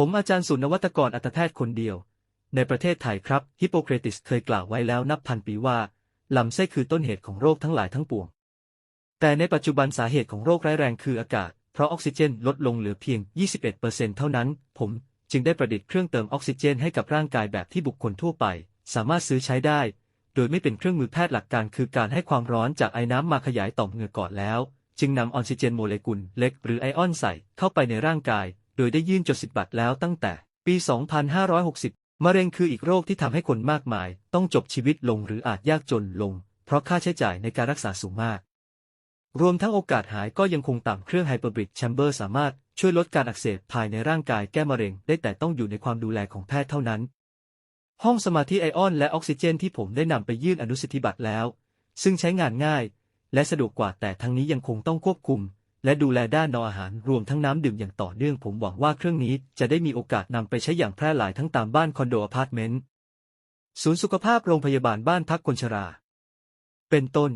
ผมอาจารย์ศูนย์นวัตกรอัตแพทย์คนเดียว ในประเทศไทยครับ ฮิปโปเครติสเคยกล่าวไว้แล้วนับพันปีว่า ลำไส้คือต้นเหตุของโรคทั้งหลายทั้งปวง แต่ในปัจจุบันสาเหตุของโรคร้ายแรงคืออากาศ เพราะออกซิเจนลดลงเหลือเพียง 21%เท่านั้น ผมจึงได้ประดิษฐ์เครื่องเติมออกซิเจนให้กับร่างกายแบบที่บุคคลทั่วไป สามารถซื้อใช้ได้ โดยไม่เป็นเครื่องมือแพทย์หลักการคือการให้ความร้อนจากไอ้น้ำมาขยายต่อมเหงื่อก่อนแล้ว จึงนำออกซิเจนโมเลกุลเล็กหรือไอออนใส่เข้าไปในร่างกาย โดยได้ยื่นจดสิทธิบัตรแล้วตั้งแต่ปี 2560 มะเร็งคืออีกโรคที่ทำให้คนมากมาย ต้องจบชีวิตลงหรืออาจยากจนลง เพราะค่าใช้จ่ายในการรักษาสูงมาก รวมทั้งโอกาสหายก็ยังคงต่ำเครื่องไฮเปอร์บริดแชมเบอร์สามารถช่วยลดการอักเสบภายในร่างกายแก้มะเร็ง ได้แต่ต้องอยู่ในความดูแลของแพทย์เท่านั้น ห้องสมาธิไอออนและออกซิเจนที่ผมได้นำไปยื่นอนุสิทธิบัตรแล้ว ซึ่งใช้งานง่าย และสะดวกกว่าแต่ทั้งนี้ยังคงต้องควบคุม และดูแลด้านนออาหารรวมทั้งน้ำดื่มอย่างต่อเนื่องผมหวังว่าเครื่องนี้จะได้มีโอกาสนำไปใช้อย่างแพร่หลายทั้งตามบ้านคอนโดอพาร์ตเมนต์ศูนย์สุขภาพโรงพยาบาลบ้านพักคนชรา เป็นต้น